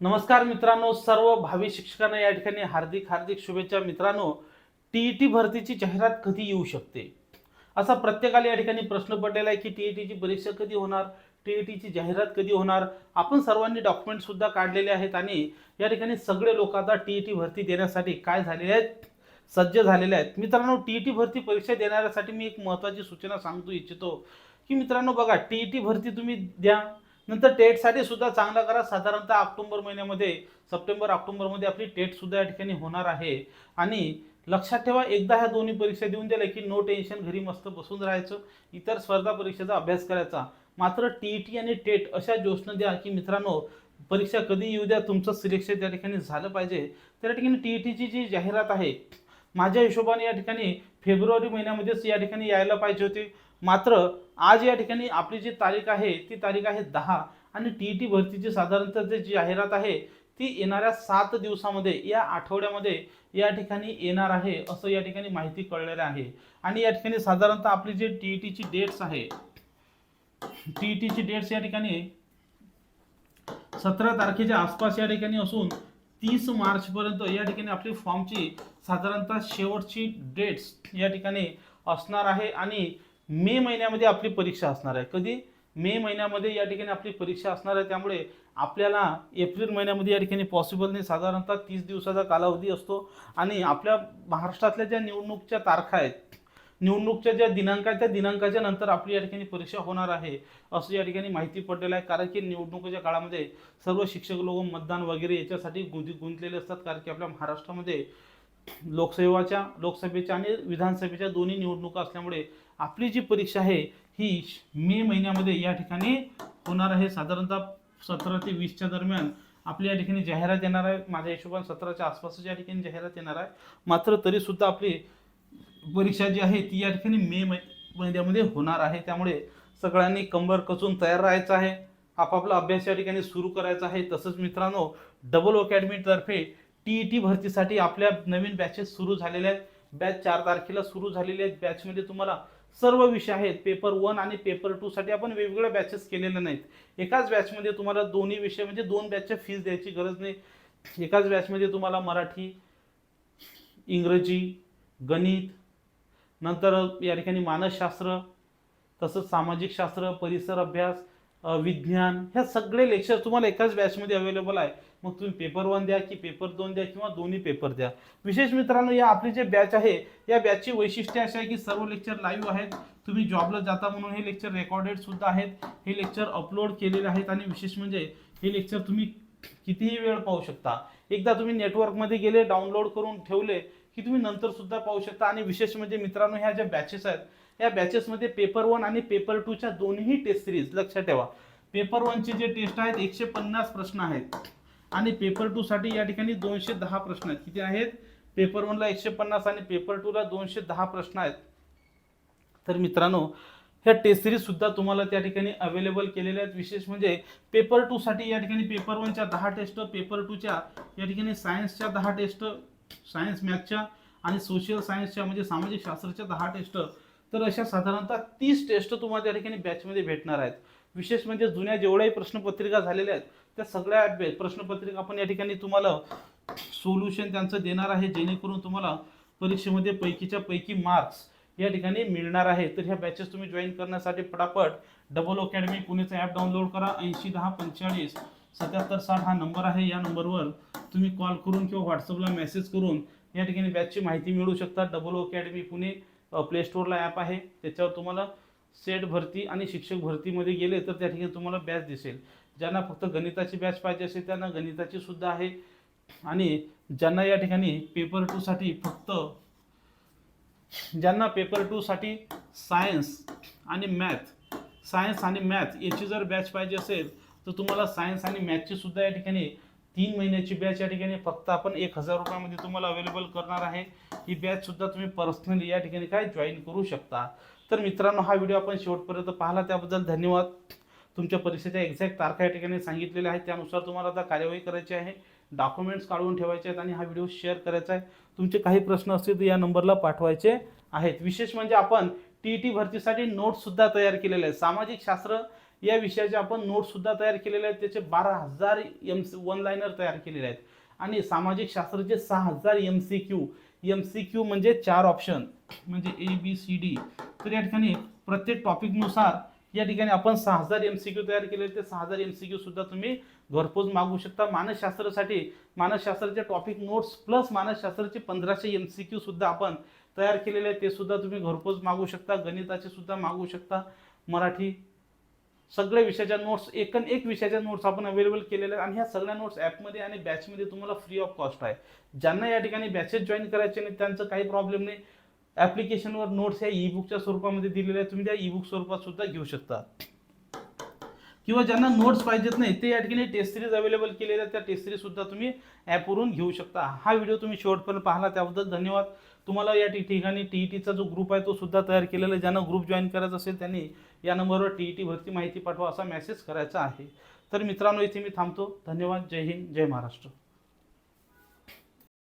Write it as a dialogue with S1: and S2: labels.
S1: नमस्कार मित्रांनो सर्व भावी शिक्षकांना या ठिकाणी हार्दिक हार्दिक शुभेच्छा. मित्रांनो टीईटी भरतीची जाहिरात कधी येऊ शकते? असा प्रत्येकाला या ठिकाणी प्रश्न पडलेला आहे की टीईटीची परीक्षा कधी होणार? टीईटीची जाहिरात कधी होणार? आपण सर्वांनी डॉक्युमेंट सुद्धा काढलेले आहेत आणि या ठिकाणी सगळे लोक आता टीईटी भरती देण्यासाठी काय झालेले आहेत? सज्ज झालेले आहेत. मित्रांनो टीईटी भरती परीक्षा देणाऱ्यासाठी मी एक महत्त्वाची सूचना सांगतो इच्छितो की मित्रांनो बघा टीईटी भरती तुम्ही द्या. नंतर टेटसाठी सुद्धा चांगला करा. साधारणतः ऑक्टोबर महिन्यामध्ये सप्टेंबर ऑक्टोबरमध्ये आपली टेटसुद्धा या ठिकाणी होणार आहे. आणि लक्षात ठेवा एकदा ह्या दोन्ही परीक्षा देऊन दिल्या की नो टेन्शन घरी मस्त बसून राहायचं इतर स्पर्धा परीक्षेचा अभ्यास करायचा. मात्र टी ई टी आणि टेट अशा योजना द्या की मित्रांनो परीक्षा कधी येऊ द्या तुमचं सिलेक्शन त्या ठिकाणी झालं पाहिजे. त्या ठिकाणी टी ई टीची जी जाहिरात आहे माझ्या हिशोबाने या ठिकाणी फेब्रुवारी महिन्यामध्येच या ठिकाणी यायला पाहिजे होती. मात्र आज या ठिकाणी आपली जी तारीख आहे ती तारीख आहे दहा. आणि टी ई टी भरतीची साधारणतः जी जाहिरात आहे ती येणाऱ्या सात दिवसामध्ये या आठवड्यामध्ये या ठिकाणी येणार आहे असं या ठिकाणी माहिती कळलेलं आहे. आणि या ठिकाणी साधारणतः आपली जी टी ई टीची डेट्स आहे टी ई टीची डेट्स या ठिकाणी सतरा तारखेच्या आसपास या ठिकाणी असून तीस मार्चपर्यंत या ठिकाणी आपली फॉर्मची साधारणतः शेवटची डेट्स या ठिकाणी असणार आहे. आणि मे महिन्यामध्ये आपली परीक्षा असणार आहे. कधी? मे महिन्यामध्ये या ठिकाणी आपली परीक्षा असणार आहे. त्यामुळे आपल्याला एप्रिल महिन्यामध्ये या ठिकाणी पॉसिबल नाही. साधारणतः तीस दिवसाचा कालावधी असतो. आणि आपल्या महाराष्ट्रातल्या ज्या निवडणूकच्या तारखा आहेत निवडणूकच्या ज्या दिनांक आहेत त्या दिनांकाच्या नंतर आपली या ठिकाणी परीक्षा होणार आहे असं या ठिकाणी माहिती पडलेलं आहे. कारण की निवडणुकीच्या काळामध्ये सर्व शिक्षक लोक मतदान वगैरे याच्यासाठी गुंती गुंतलेले असतात. कारण की आपल्या महाराष्ट्रामध्ये लोकसेवाच्या लोकसभेच्या आणि विधानसभेच्या दोन्ही निवडणुका असल्यामुळे आपली जी परीक्षा आहे ही मे महिन्यामध्ये या ठिकाणी होणार आहे. साधारणतः सतरा ते वीसच्या दरम्यान आपली या ठिकाणी जाहिरात येणार आहे. माझ्या हिशोबाने सतराच्या आसपासच या ठिकाणी जाहिरात येणार आहे. मात्र तरीसुद्धा आपली परीक्षा जी आहे ती या ठिकाणी मे महिन्यामध्ये होणार आहे. त्यामुळे सगळ्यांनी कंबर कचून तयार राहायचं आहे. आपापला अभ्यास या ठिकाणी सुरू करायचा आहे. तसंच मित्रांनो डबल अकॅडमीतर्फे टी ई टी भरतीसाठी आपल्या नवीन बॅचेस सुरू झालेल्या आहेत. बॅच चार तारखेला सुरू झालेले आहेत. बॅचमध्ये तुम्हाला सर्व विषय आहेत. पेपर वन आणि पेपर टूसाठी आपण वेगवेगळ्या बॅचेस केलेल्या नाहीत. एकाच बॅचमध्ये तुम्हाला दोन्ही विषय म्हणजे दोन बॅचच्या फीस द्यायची गरज नाही. एकाच बॅचमध्ये तुम्हाला मराठी इंग्रजी गणित नंतर या ठिकाणी मानसशास्त्र तसंच सामाजिक शास्त्र परिसर अभ्यास विज्ञान ह्या सगळे लेक्चर तुम्हाला एकाच बॅचमध्ये अवेलेबल आहे. मग तुम्ही पेपर वन द्या की पेपर दोन द्या किंवा दोन्ही पेपर द्या. विशेष मित्रांनो या आपली जे बॅच आहे या बॅचची वैशिष्ट्य असे आहे की सर्व लेक्चर लाईव्ह आहेत. तुम्ही जॉबला जाता म्हणून हे लेक्चर रेकॉर्डेड सुद्धा आहेत. हे लेक्चर अपलोड केलेले आहेत आणि विशेष म्हणजे हे लेक्चर तुम्ही कितीही वेळ पाहू शकता. एकदा तुम्ही नेटवर्कमध्ये गेले डाउनलोड करून ठेवले की तुम्ही नंतर सुद्धा पाहू शकता. आणि विशेष म्हणजे मित्रांनो ह्या ज्या बॅचेस आहेत या बॅचेसमध्ये पेपर वन आणि पेपर टूच्या दोन्ही टेस्ट सिरीज लक्षात ठेवा. पेपर वनचे जे टेस्ट आहेत एकशे पन्नास प्रश्न आहेत. आणि पेपर टूसाठी या ठिकाणी दोनशे दहा प्रश्न आहेत. किती आहेत? पेपर वनला एकशे पन्नास आणि पेपर टूला दोनशे दहा प्रश्न आहेत. तर मित्रांनो ह्या टेस्ट सिरीजसुद्धा तुम्हाला त्या ठिकाणी अवेलेबल केलेल्या आहेत. विशेष म्हणजे पेपर टूसाठी या ठिकाणी पेपर वनच्या दहा टेस्ट पेपर टूच्या या ठिकाणी सायन्सच्या दहा टेस्ट सायन्स मॅथच्या आणि सोशल सायन्सच्या म्हणजे सामाजिक शास्त्राच्या दहा टेस्ट तर अशा साधारणतः तीस टेस्ट तुम्हाला त्या ठिकाणी बॅचमध्ये भेटणार आहेत. विशेष म्हणजे जुन्या जेवढ्याही प्रश्नपत्रिका झालेल्या आहेत त्या सगळ्या प्रश्नपत्रिका आपण या ठिकाणी तुम्हाला सोल्युशन त्यांचं देणार आहे जेणेकरून तुम्हाला परीक्षेमध्ये पैकीच्या पैकी मार्क्स या ठिकाणी मिळणार आहे. तर ह्या बॅचेस तुम्ही जॉईन करण्यासाठी पटापट डबल अकॅडमी पुणेचं ॲप डाउनलोड करा. ऐंशी दहा पंचेचाळीस सत्याहत्तर साठ हा नंबर आहे. या नंबरवर तुम्ही कॉल करून किंवा व्हॉट्सअपला मेसेज करून या ठिकाणी बॅचची माहिती मिळू शकता. डबल अकॅडमी पुणे प्ले स्टोअरला ॲप आहे. त्याच्यावर तुम्हाला सेट भरती आणि शिक्षक भरतीमध्ये गेले तर त्या ठिकाणी तुम्हाला बॅच दिसेल. ज्यांना फक्त गणिताची बॅच पाहिजे असेल त्यांना गणिताची सुद्धा आहे. आणि ज्यांना या ठिकाणी पेपर टूसाठी फक्त ज्यांना पेपर टूसाठी सायन्स आणि मॅथ सायन्स आणि मॅथ याची जर बॅच पाहिजे असेल तर तुम्हाला सायन्स आणि मॅथची सुद्धा या ठिकाणी तीन महिन्याची बॅच या ठिकाणी फक्त आपण एक हजार रुपयामध्ये तुम्हाला अवेलेबल करणार आहे. ही बॅच सुद्धा तुम्ही पर्सनली या ठिकाणी काय जॉईन करू शकता. तर मित्रांनो हा व्हिडिओ आपण शेवटपर्यंत पाहिला. त्याबद्दल धन्यवाद. तुमच्या परीक्षेच्या एक्झॅक्ट तारखा या ठिकाणी सांगितलेल्या आहेत त्यानुसार तुम्हाला आता कार्यवाही करायची आहे. डॉक्युमेंट्स काढून ठेवायचे आहेत आणि हा व्हिडिओ शेअर करायचा आहे. तुमचे काही प्रश्न असतील तर या नंबरला पाठवायचे आहेत. विशेष म्हणजे आपण टी ई टी भरतीसाठी नोट्ससुद्धा तयार केलेले आहेत. सामाजिक शास्त्र या विषयाचे आपण नोट्ससुद्धा तयार केलेले आहेत. त्याचे बारा हजार एम सी वन लायनर तयार केलेले आहेत. आणि सामाजिक शास्त्राचे सहा हजार M C Q M C Q म्हणजे चार ऑप्शन म्हणजे ए बी सी डी तर या ठिकाणी प्रत्येक टॉपिकनुसार या ठिकाणी आपण सहा हजार एम सी क्यू तयार केले ते सहा हजार एम सी क्यू सुद्धा तुम्ही घरपोच मागू शकता. मानसशास्त्रासाठी मानसशास्त्राचे टॉपिक नोट्स प्लस मानसशास्त्राचे पंधराशे एम सी क्यू सुद्धा आपण तयार केलेले आहेत. ते सुद्धा तुम्ही घरपोच मागू शकता. गणिताचे सुद्धा मागवू शकता. मराठी सगळ्या विषयाच्या नोट्स एकन एक विषयाच्या नोट्स आपण अवेलेबल केलेल्या आहेत. आणि ह्या सगळ्या नोट्स ॲपमध्ये आणि बॅचमध्ये तुम्हाला फ्री ऑफ कॉस्ट आहे. ज्यांना या ठिकाणी बॅचेस जॉईन करायचे नाही त्यांचं काही प्रॉब्लेम नाही. ॲप्लिकेशनवर नोट्स ह्या ई बुकच्या स्वरूपामध्ये दिलेल्या आहेत. तुम्ही त्या ई बुक स्वरूपात सुद्धा घेऊ शकता. किंवा ज्यांना नोट्स पाहिजेत नाही ते या ठिकाणी टेस्ट सिरीज अवेलेबल केलेल्या आहेत. त्या टेस्ट सिरीजसुद्धा तुम्ही ॲपवरून घेऊ शकता. हा व्हिडिओ तुम्ही शेवटपर्यंत पाहिला त्याबद्दल धन्यवाद. तुम्हाला या ठिकाणी टी ई टीचा जो ग्रुप आहे तो सुद्धा तयार केलेला आहे. ज्यांना ग्रुप जॉईन करायचा असेल त्यांनी या नंबरवर टी ई टी भरती माहिती पाठवा असा मेसेज करायचा आहे. तर मित्रांनो इथे मी थांबतो. धन्यवाद. जय हिंद. जय महाराष्ट्र.